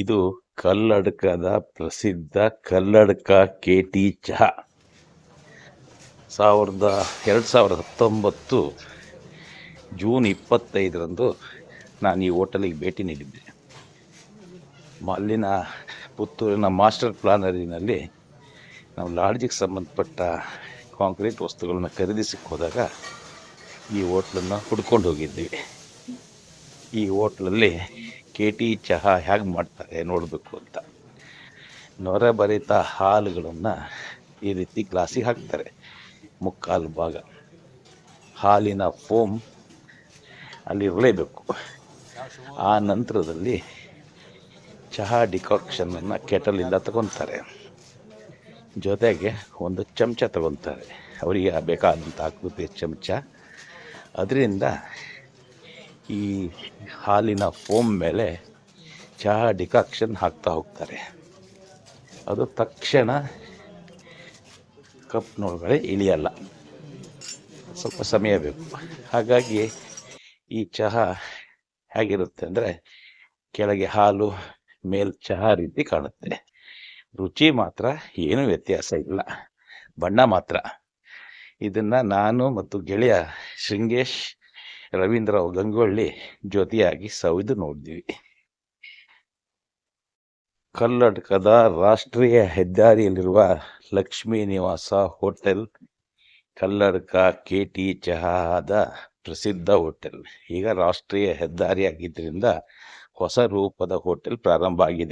ಇದು ಕಲ್ಲಡ್ಕದ ಪ್ರಸಿದ್ಧ Kalladka K T ಚಹಾ. ಸಾವಿರದ ಎರಡು ಸಾವಿರದ ಹತ್ತೊಂಬತ್ತು ಜೂನ್ ಇಪ್ಪತ್ತೈದರಂದು ನಾನು ಈ ಹೋಟೆಲಿಗೆ ಭೇಟಿ ನೀಡಿದ್ದೆ. ಅಲ್ಲಿನ ಪುತ್ತೂರಿನ ಮಾಸ್ಟರ್ ಪ್ಲಾನರಿನಲ್ಲಿ ನಾವು ಲಾಡ್ಜಿಗೆ ಸಂಬಂಧಪಟ್ಟ ಕಾಂಕ್ರೀಟ್ ವಸ್ತುಗಳನ್ನ ಖರೀದಿಸಕ್ಕೆ ಹೋದಾಗ ಈ ಹೋಟ್ಲನ್ನು ಹುಡ್ಕೊಂಡು ಹೋಗಿದ್ವಿ. ಈ ಹೋಟ್ಲಲ್ಲಿ ಕೆ ಟಿ ಚಹಾ ಹೇಗೆ ಮಾಡ್ತಾರೆ ನೋಡಬೇಕು ಅಂತ. ನೊರೆಬರಿತ ಹಾಲುಗಳನ್ನು ಈ ರೀತಿ ಗ್ಲಾಸಿಗೆ ಹಾಕ್ತಾರೆ, ಮುಕ್ಕಾಲು ಭಾಗ. ಹಾಲಿನ ಫೋಮ್ ಅಲ್ಲಿ ಇರಲೇಬೇಕು ಆ ನಂತರದಲ್ಲಿ ಚಹಾ ಡಿಕಾಕ್ಷನನ್ನು ಕೆಟಲಿಂದ ತಗೊತಾರೆ. ಜೊತೆಗೆ ಒಂದು ಚಮಚ ತಗೊತಾರೆ. ಅವರಿಗೆ ಬೇಕಾದಂಥ ಆಕೃತಿಯ ಚಮಚ. ಅದರಿಂದ ಈ ಹಾಲಿನ ಫೋಮ್ ಮೇಲೆ ಚಹಾ ಡಿಕಾಕ್ಷನ್ ಹಾಕ್ತಾ ಹೋಗ್ತಾರೆ. ಅದು ತಕ್ಷಣ ಕಪ್ನೊಳಗಡೆ ಇಳಿಯಲ್ಲ. ಸ್ವಲ್ಪ ಸಮಯ ಬೇಕು. ಹಾಗಾಗಿ ಈ ಚಹಾ ಹೇಗಿರುತ್ತೆ ಅಂದರೆ ಕೆಳಗೆ ಹಾಲು, ಮೇಲ್ ಚಹಾ ರೀತಿ ಕಾಣುತ್ತೆ. ರುಚಿ ಮಾತ್ರ, ಏನೂ ವ್ಯತ್ಯಾಸ ಇಲ್ಲ. ಬಣ್ಣ ಮಾತ್ರ. ಇದನ್ನು ನಾನು ಮತ್ತು ಗೆಳೆಯ ಶೃಂಗೇಶ್ ರವೀಂದ್ರ ಗಂಗೊಳ್ಳಿ ಜೊತೆಯಾಗಿ ಸವಿದು ನೋಡಿದ್ವಿ. ಕರ್ನಾಟಕದ ರಾಷ್ಟ್ರೀಯ ಹೆದ್ದಾರಿಯಲ್ಲಿರುವ ಲಕ್ಷ್ಮೀ ನಿವಾಸ ಹೋಟೆಲ್ ಕಲ್ಲಡ್ಕ ಕೆ ಟಿ ಚಹಾದ ಪ್ರಸಿದ್ಧ ಹೋಟೆಲ್. ಈಗ ರಾಷ್ಟ್ರೀಯ ಹೆದ್ದಾರಿಯಾಗಿದ್ದರಿಂದ ಹೊಸ ರೂಪದ ಹೋಟೆಲ್ ಪ್ರಾರಂಭ ಆಗಿದೆ.